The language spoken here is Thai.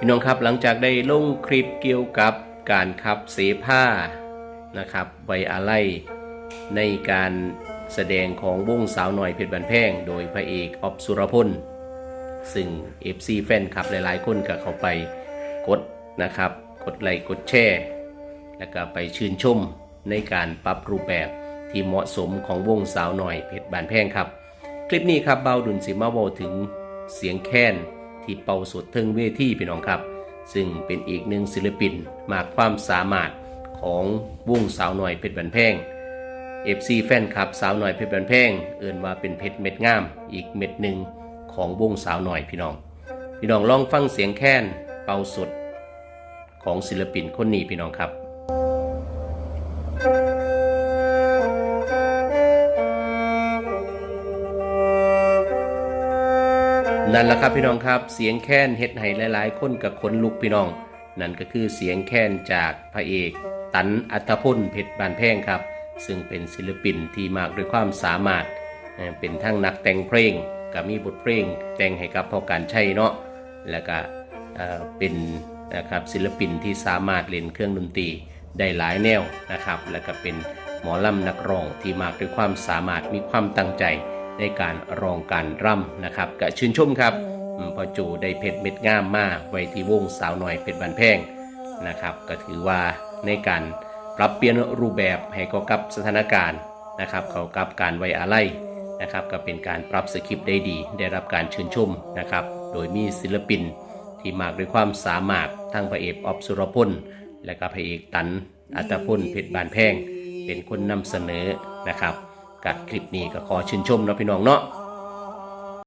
พี่น้องครับหลังจากได้ลงคลิปเกี่ยวกับการขับเสพานะครับไว้อาลัยในการแสดงของวงสาวหน่อยเพชรบันแพง โดยพระเอกออฟสุรพล ซึ่ง FC แฟนคลับหลายๆ คนก็เข้าไปกดนะครับ กดไลค์กดแชร์ แล้วก็ไปชื่นชมในการปรับรูปแบบที่เหมาะสมของวงสาวหน่อยเพชรบานแพงครับ คลิปนี้ครับเบาดุลสิมาเวาถึงเสียงแค้น ที่เป่าสดเทิงเวทีพี่น้องครับ ซึ่งเป็นอีกหนึ่งศิลปินมากความสามารถของวงสาวหน่อยเพชรบันแพง FC แฟนคลับสาวหน่อยเพชรบันแพงเอิ่นว่าเป็นเพชรเม็ดงาม อีกเม็ดหนึ่งของวงสาวหน่อยพี่น้อง พี่น้องลองฟังเสียงแค้นเป่าสดของศิลปินคนนี้พี่น้องครับ นั่นแหละครับพี่น้องครับเสียงแค้นเฮ็ดให้หลายๆ คนกับคนลุกพี่น้อง นั่นก็คือเสียงแค้นจากพระเอกตันอัธพลเพชรบานแพงครับ ซึ่งเป็นศิลปินที่มากด้วยความสามารถ เป็นทั้งนักแต่งเพลงก็มีบทเพลงแต่งให้กับพ่อการใช้เนาะแล้วก็เอ่อเป็นนะครับศิลปินที่สามารถเล่นเครื่องดนตรีได้หลายแนวนะครับ แล้วก็เป็นหมอลำนักร้องที่มากด้วยความสามารถมีความตั้งใจ ในการร้องการร่ำนะครับก็ชื่นชมครับอืมพอจูได้เพชรเม็ดงามมาไว้ที่วงสาวน้อยเพชรบันแพงนะครับก็ถือว่าในการปรับเปลี่ยนรูปแบบให้เข้ากับสถานการณ์นะครับเข้ากับการไว้อาลัยนะครับก็เป็นการปรับสคริปต์ได้ดี ได้รับการชื่นชมนะครับโดยมีศิลปินที่มากด้วยความสามารถทั้งพระเอกออฟสุรพลและก็พระเอกตันอัตพลเพชรบานแพง เป็นคนนำเสนอนะครับ กับคลิปนี้ก็ขอชื่นชมนะพี่น้องเนาะ